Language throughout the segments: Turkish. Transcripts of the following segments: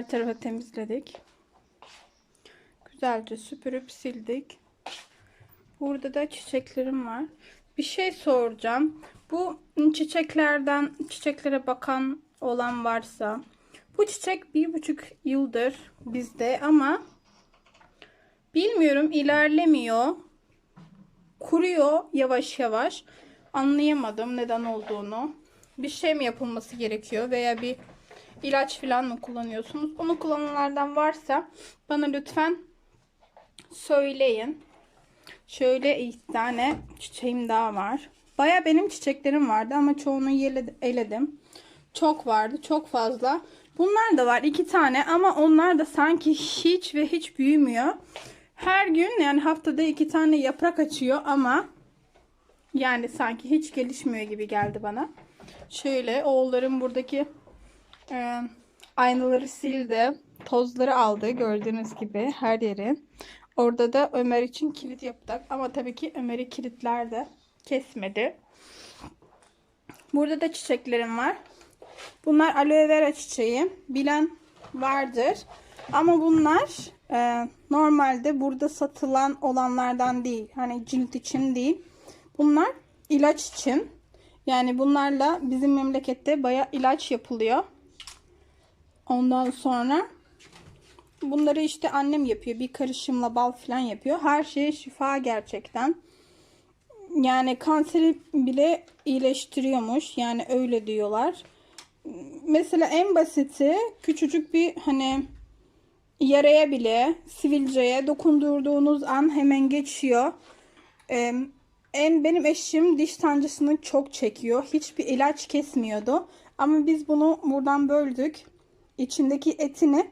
Her tarafı temizledik. Güzelce süpürüp sildik. Burada da çiçeklerim var. Bir şey soracağım. Bu çiçeklerden çiçeklere bakan olan varsa bu çiçek bir buçuk yıldır bizde ama bilmiyorum ilerlemiyor. Kuruyor yavaş yavaş. Anlayamadım neden olduğunu. Bir şey mi yapılması gerekiyor veya bir ilaç falan mı kullanıyorsunuz? Onu kullananlardan varsa bana lütfen söyleyin. Şöyle iki tane çiçeğim daha var. Baya benim çiçeklerim vardı ama çoğunu eledim. Çok vardı, çok fazla. Bunlar da var iki tane ama onlar da sanki hiç ve hiç büyümüyor. Her gün yani haftada iki tane yaprak açıyor ama yani sanki hiç gelişmiyor gibi geldi bana. Şöyle oğullarım buradaki e, aynaları sildi. Tozları aldı gördüğünüz gibi her yeri. Orada da Ömer için kilit yaptık. Ama tabii ki Ömer'i kilitler de kesmedi. Burada da çiçeklerim var. Bunlar aloe vera çiçeği. Bilen vardır. Ama bunlar e, normalde burada satılan olanlardan değil. Hani cilt için değil. Bunlar ilaç için. Yani bunlarla bizim memlekette baya ilaç yapılıyor. Ondan sonra bunları işte annem yapıyor. Bir karışımla bal falan yapıyor. Her şeye şifa gerçekten. Yani kanseri bile iyileştiriyormuş. Yani öyle diyorlar. Mesela en basiti küçücük bir hani yaraya bile sivilceye dokundurduğunuz an hemen geçiyor. Ee, en benim eşim diş sancısını çok çekiyor. Hiçbir ilaç kesmiyordu. Ama biz bunu buradan böldük. İçindeki etini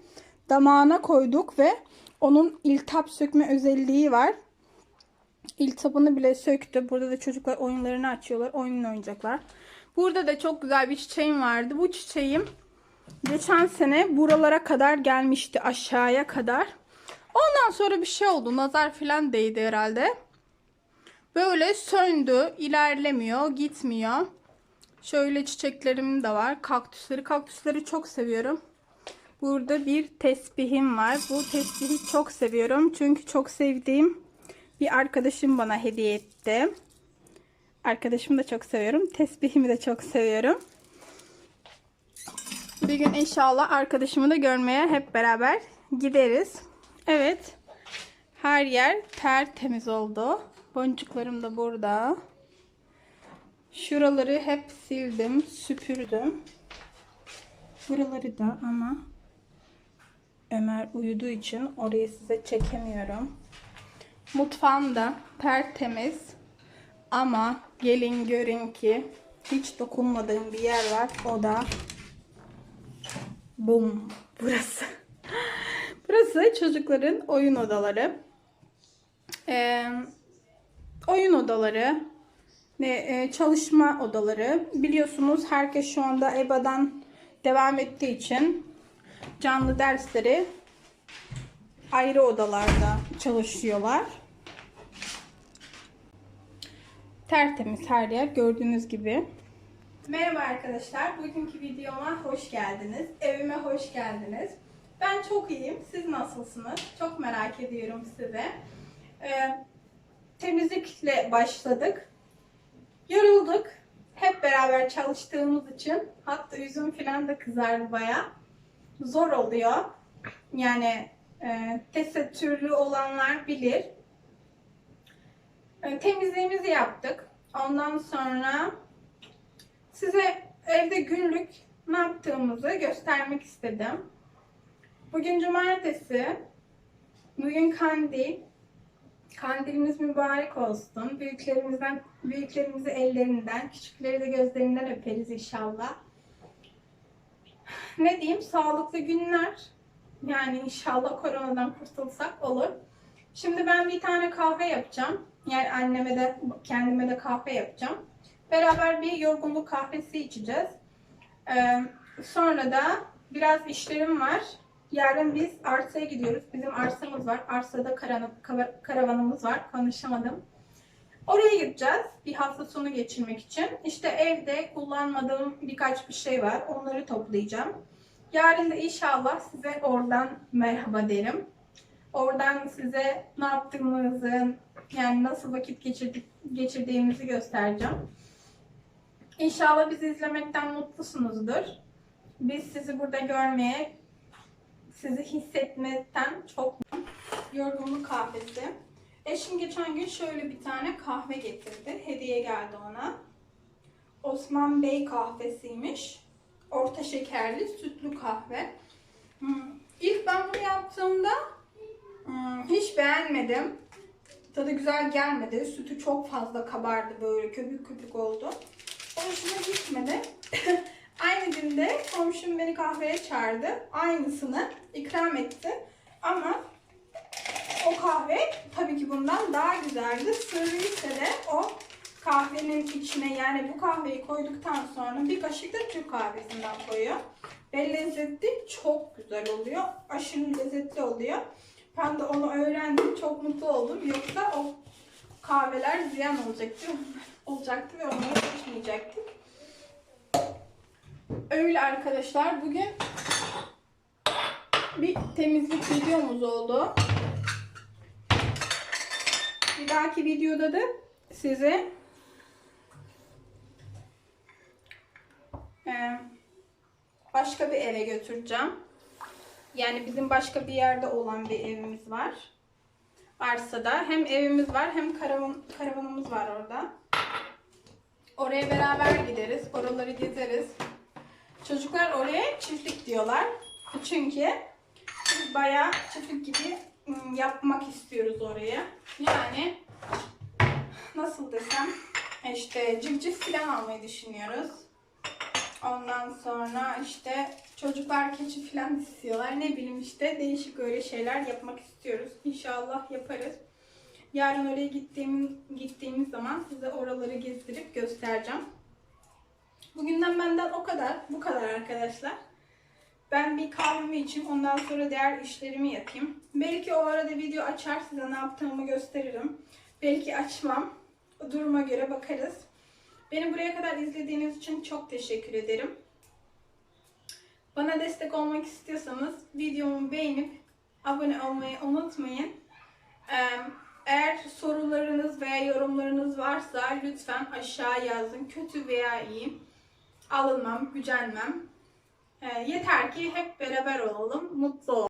damağına koyduk ve onun iltihap sökme özelliği var. İltihabını bile söktü. Burada da çocuklar oyunlarını açıyorlar. Oyun oynayacaklar. Burada da çok güzel bir çiçeğim vardı. Bu çiçeğim geçen sene buralara kadar gelmişti. Aşağıya kadar. Ondan sonra bir şey oldu. Nazar falan değdi herhalde. Böyle söndü. ilerlemiyor. Gitmiyor. Şöyle çiçeklerim de var. Kaktüsleri. Kaktüsleri çok seviyorum. Burada bir tesbihim var. Bu tesbihi çok seviyorum. Çünkü çok sevdiğim bir arkadaşım bana hediye etti. Arkadaşımı da çok seviyorum. Tesbihimi de çok seviyorum. Bir gün inşallah arkadaşımı da görmeye hep beraber gideriz. Evet. Her yer tertemiz oldu. Boncuklarım da burada. Şuraları hep sildim, süpürdüm. Buraları da ama Ömer uyuduğu için orayı size çekemiyorum. Mutfağım da tertemiz. Ama gelin görün ki hiç dokunmadığım bir yer var. O da bum. Burası. Burası çocukların oyun odaları. Ee, oyun odaları ve e, çalışma odaları. Biliyorsunuz herkes şu anda EBA'dan devam ettiği için canlı dersleri ayrı odalarda çalışıyorlar. Tertemiz her yer gördüğünüz gibi. Merhaba arkadaşlar. Bugünkü videoma hoş geldiniz. Evime hoş geldiniz. Ben çok iyiyim. Siz nasılsınız? Çok merak ediyorum size. Ee, temizlikle başladık. Yorulduk. Hep beraber çalıştığımız için hatta yüzüm falan da kızardı baya. Zor oluyor. Yani e, tesettürlü olanlar bilir. E, temizliğimizi yaptık. Ondan sonra size evde günlük ne yaptığımızı göstermek istedim. Bugün cumartesi. Bugün kandil. Kandilimiz mübarek olsun. Büyüklerimizden, büyüklerimizi ellerinden, küçükleri de gözlerinden öperiz inşallah. Ne diyeyim? Sağlıklı günler. Yani inşallah koronadan kurtulsak olur. Şimdi ben bir tane kahve yapacağım. Yani anneme de kendime de kahve yapacağım. Beraber bir yorgunluk kahvesi içeceğiz. Ee, sonra da biraz işlerim var. Yarın biz arsaya gidiyoruz. Bizim arsamız var. Arsada karavanımız var. Konuşamadım. Oraya gideceğiz bir hafta sonu geçirmek için. İşte evde kullanmadığım birkaç bir şey var. Onları toplayacağım. Yarın da inşallah size oradan merhaba derim. Oradan size ne yaptığımızı, yani nasıl vakit geçirdik, geçirdiğimizi göstereceğim. İnşallah bizi izlemekten mutlusunuzdur. Biz sizi burada görmeye, sizi hissetmekten çok yorgunluk kahvesi. Eşim geçen gün şöyle bir tane kahve getirdi. Hediye geldi ona. Osman Bey kahvesiymiş. Orta şekerli sütlü kahve. Hmm. İlk ben bunu yaptığımda hmm, hiç beğenmedim. Tadı güzel gelmedi. Sütü çok fazla kabardı böyle köpük köpük oldu. Hoşuma gitmedi. Aynı günde komşum beni kahveye çağırdı. Aynısını ikram etti. Ama o kahve tabii ki bundan daha güzeldi. Sırrı ise de o kahvenin içine yani bu kahveyi koyduktan sonra bir kaşık da Türk kahvesinden koyuyor. Ve lezzeti çok güzel oluyor. Aşırı lezzetli oluyor. Ben de onu öğrendim. Çok mutlu oldum. Yoksa o kahveler ziyan olacaktı. olacaktı ve onları içmeyecektik. Öyle arkadaşlar. Bugün bir temizlik videomuz oldu. Bir dahaki videoda da size e, başka bir eve götüreceğim. Yani bizim başka bir yerde olan bir evimiz var. Arsada. Hem evimiz var hem karavan, karavanımız var orada. Oraya beraber gideriz. Oraları gezeriz. Çocuklar oraya çiftlik diyorlar. Çünkü biz bayağı çiftlik gibi yapmak istiyoruz oraya. Yani nasıl desem işte civciv falan almayı düşünüyoruz. Ondan sonra işte çocuklar keçi falan istiyorlar. Ne bileyim işte değişik öyle şeyler yapmak istiyoruz. İnşallah yaparız. Yarın oraya gittiğim, gittiğimiz zaman size oraları gezdirip göstereceğim. Bugünden benden o kadar. Bu kadar arkadaşlar. Ben bir kahvemi içeyim. Ondan sonra diğer işlerimi yapayım. Belki o arada video açar size ne yaptığımı gösteririm. Belki açmam. Duruma göre bakarız. Beni buraya kadar izlediğiniz için çok teşekkür ederim. Bana destek olmak istiyorsanız videomu beğenip abone olmayı unutmayın. Eğer sorularınız veya yorumlarınız varsa lütfen aşağı yazın. Kötü veya iyi. Alınmam, gücenmem. Ee, yeter ki hep beraber olalım, mutlu olalım.